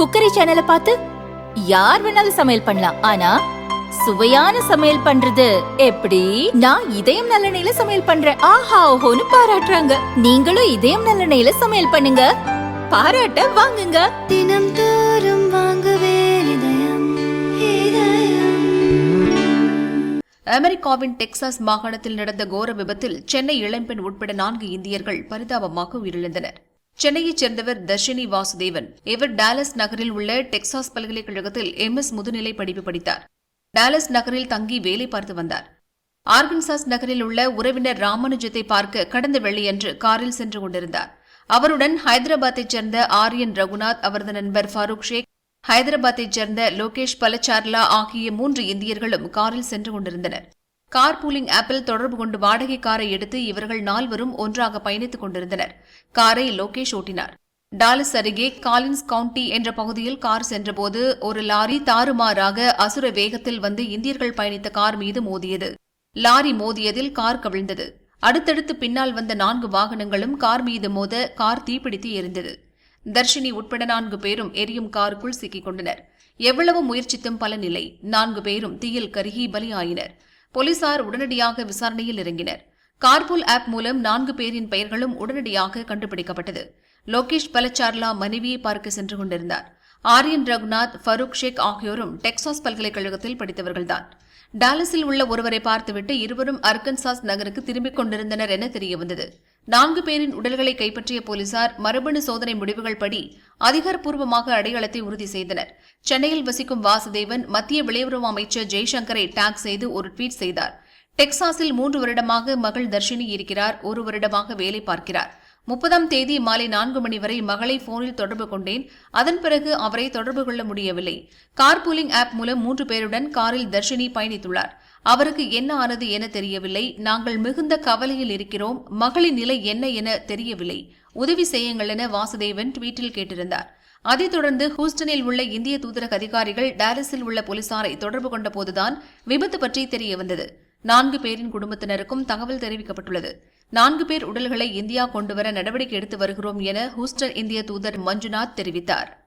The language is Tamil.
குக்கரி சேனலை பார்த்து யார் வேணாலும் சமையல் பண்ணலாம். ஆனா சுவையான சமையல் பண்றது எப்படி? நான் இதயம் நல்லெண்ணெயில சமையல் பண்றேன். ஆஹா ஓஹோன்னு பாராட்டுறாங்க. நீங்களும் இதயம் நல்லெண்ணெயில சமையல் பண்ணுங்க. பாராட்ட வாங்குங்க. தினம் தோறும் வாங்குவே அமெரிக்காவின் டெக்சாஸ் மாகாணத்தில் நடந்த கோர விபத்தில் சென்னை இளம்பெண் உட்பட நான்கு இந்தியர்கள் பரிதாபமாக உயிரிழந்தனர். சென்னையைச் சேர்ந்தவர் தர்ஷினி வாசுதேவன். இவர் டாலஸ் நகரில் உள்ள டெக்சாஸ் பல்கலைக்கழகத்தில் எம்எஸ் முதுநிலை படிப்பு படித்தார். டாலஸ் நகரில் தங்கி வேலை பார்த்து வந்தார். ஆர்கன்சாஸ் நகரில் உள்ள உறவினர் ராமானுஜத்தை பார்க்க கடந்த வெள்ளியன்று காரில் சென்று கொண்டிருந்தார். அவருடன் ஹைதராபாத்தைச் சேர்ந்த ஆரியன் ரகுநாத் அவரது நண்பர் ஃபாரூக் ஷேக் ஹைதராபாத்தைச் சேர்ந்த லோகேஷ் பலச்சார்லா ஆகிய மூன்று இந்தியர்களும் காரில் சென்று கொண்டிருந்தனர். கார் பூலிங் ஆப்பில் தொடர்பு கொண்டு வாடகை காரை எடுத்து இவர்கள் நால்வரும் ஒன்றாக பயணித்துக் கொண்டிருந்தனர். காரை லோகேஷ் ஓட்டினார். டாலஸ் அருகே காலின்ஸ் கவுண்டி என்ற பகுதியில் கார் சென்றபோது ஒரு லாரி தாறுமாறாக அசுர வேகத்தில் வந்து இந்தியர்கள் பயணித்த கார் மீது மோதியது. லாரி மோதியதில் கார் கவிழ்ந்தது. அடுத்தடுத்து பின்னால் வந்த நான்கு வாகனங்களும் கார் மீது மோத கார் தீப்பிடித்து எரிந்தது. தர்ஷினி உட்பட நான்கு பேரும் எரியும் காருக்குள் சிக்கிக் கொண்டனர். எவ்வளவு முயற்சித்தும் பலனில்லை நான்கு பேரும் தீயில் கருகி பலியாயினர். போலீசார் உடனடியாக விசாரணையில் இறங்கினர். கார்பூல் ஆப் மூலம் நான்கு பேரின் பெயர்களும் உடனடியாக கண்டுபிடிக்கப்பட்டது. லோகேஷ் பலச்சார்லா மனைவியை பார்க்க சென்று கொண்டிருந்தார். ஆரியன் ரகுநாத் ஃபருக் ஷேக் ஆகியோரும் டெக்சாஸ் பல்கலைக்கழகத்தில் படித்தவர்கள்தான். டாலஸில் உள்ள ஒருவரை பார்த்துவிட்டு இருவரும் அர்கன்சாஸ் நகருக்கு திரும்பிக் கொண்டிருந்தனர் என தெரியவந்தது. நான்கு பேரின் உடல்களை கைப்பற்றிய போலீசார் மரபணு சோதனை முடிவுகள் படி அதிகாரப்பூர்வமாக அடையாளத்தை உறுதி செய்தனர். சென்னையில் வசிக்கும் வாசுதேவன் மத்திய வெளியுறவு அமைச்சர் ஜெய்சங்கரை டாக் செய்து ஒரு ட்வீட் செய்தார். டெக்சாஸில் மூன்று வருடமாக மகள் தர்ஷினி இருக்கிறார் ஒரு வருடமாக வேலை பார்க்கிறார். முப்பதாம் தேதி மாலை நான்கு மணி வரை மகளை போனில் தொடர்பு கொண்டேன். அதன் பிறகு அவரை தொடர்பு கொள்ள முடியவில்லை. கார் பூலிங் ஆப் மூலம் மூன்று பேருடன் காரில் தர்ஷினி பயணித்துள்ளார். அவருக்கு என்ன ஆனது என தெரியவில்லை. நாங்கள் மிகுந்த கவலையில் இருக்கிறோம். மகளின் நிலை என்ன என தெரியவில்லை. உதவி செய்யுங்கள் என வாசுதேவன் ட்வீட்டில் கேட்டிருந்தார். அதைத் தொடர்ந்து ஹூஸ்டனில் உள்ள இந்திய தூதரக அதிகாரிகள் டாரஸில் உள்ள போலீசாரை தொடர்பு கொண்ட போதுதான் விபத்து பற்றி தெரியவந்தது. நான்கு பேரின் குடும்பத்தினருக்கும் தகவல் தெரிவிக்கப்பட்டுள்ளது. நான்கு பேர் உடல்களை இந்தியா கொண்டுவர நடவடிக்கை எடுத்து வருகிறோம் என ஹூஸ்டன் இந்திய தூதர் மஞ்சுநாத் தெரிவித்தார்.